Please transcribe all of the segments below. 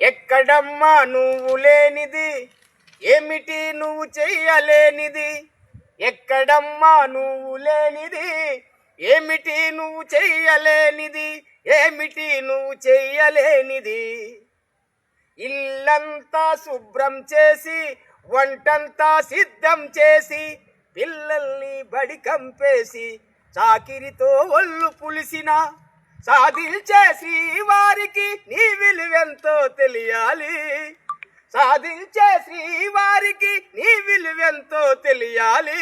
ఎక్కడమ్మా నువ్వు లేనిది? ఏమిటి నువ్వు చెయ్యలేనిది? ఎక్కడమ్మా నువ్వు లేనిది? ఏమిటి నువ్వు చెయ్యలేనిది? ఏమిటి నువ్వు చెయ్యలేనిది? ఇల్లంతా శుభ్రం చేసి వంటంతా సిద్ధం చేసి పిల్లల్ని బడి కంపేసి చాకిరితో ఒళ్ళు పులిసినా సాధించే శ్రీవారికి నీ విలువెంతో తెలియాలి. సాధించే శ్రీవారికి నీ విలువెంతో తెలియాలి.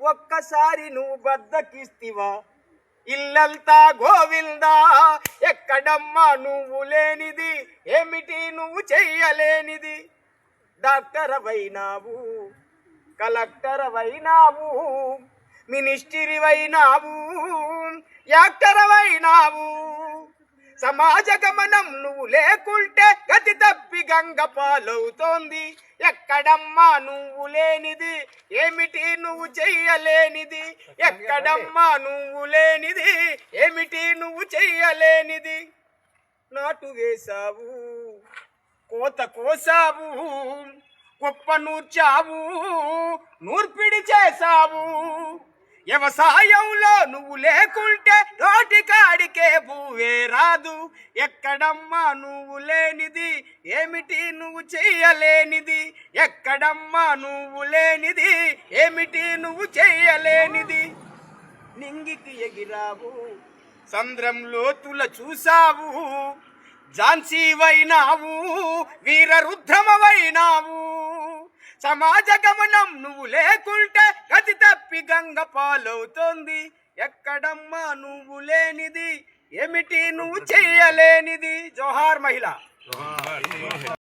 ఒక్కసారి నువ్వు బద్దకిస్తివా? ఇల్లంతా గోవిందా? ఎక్కడమ్మా నువ్వు లేనిది? ఏమిటి నువ్వు చెయ్యలేనిది? డాక్టర్ అయినావు కలెక్టర్ అయినావు మినిస్టరీ అయినావు యాక్టరవైనావు సమాజ గమనం నువ్వు లేకుంటే గతి తప్పి గంగ పాలవుతోంది. ఎక్కడమ్మా నువ్వు లేనిది? ఏమిటి నువ్వు చెయ్యలేనిది? ఎక్కడమ్మా నువ్వు లేనిది? ఏమిటి నువ్వు చెయ్యలేనిది? నాటు వేశావు కోత కోసావు గొప్ప నూర్చావు నూర్పిడి చేశావు. వ్యవసాయంలో నువ్వు లేకుంటే నోటి పువ్వే భూవే రాదు. ఎక్కడమ్మా నువ్వు లేనిది? ఏమిటి నువ్వు చెయ్యలేనిది ఎక్కడమ్మా నువ్వు లేనిది? ఏమిటి నువ్వు చెయ్యలేనిది నింగికి ఎగిరావు సంద్రం లోతుల చూసావు ఝాన్సీవైనావు వీర రుద్రమవైనావు సమాజ గమనం నువ్వు లేకుంటే గతి పాలవుతోంది. ఎక్కడమ్మా నువ్వు లేనిది? ఏమిటి నువ్వు చెయ్యలేనిది జోహార్ మహిళ.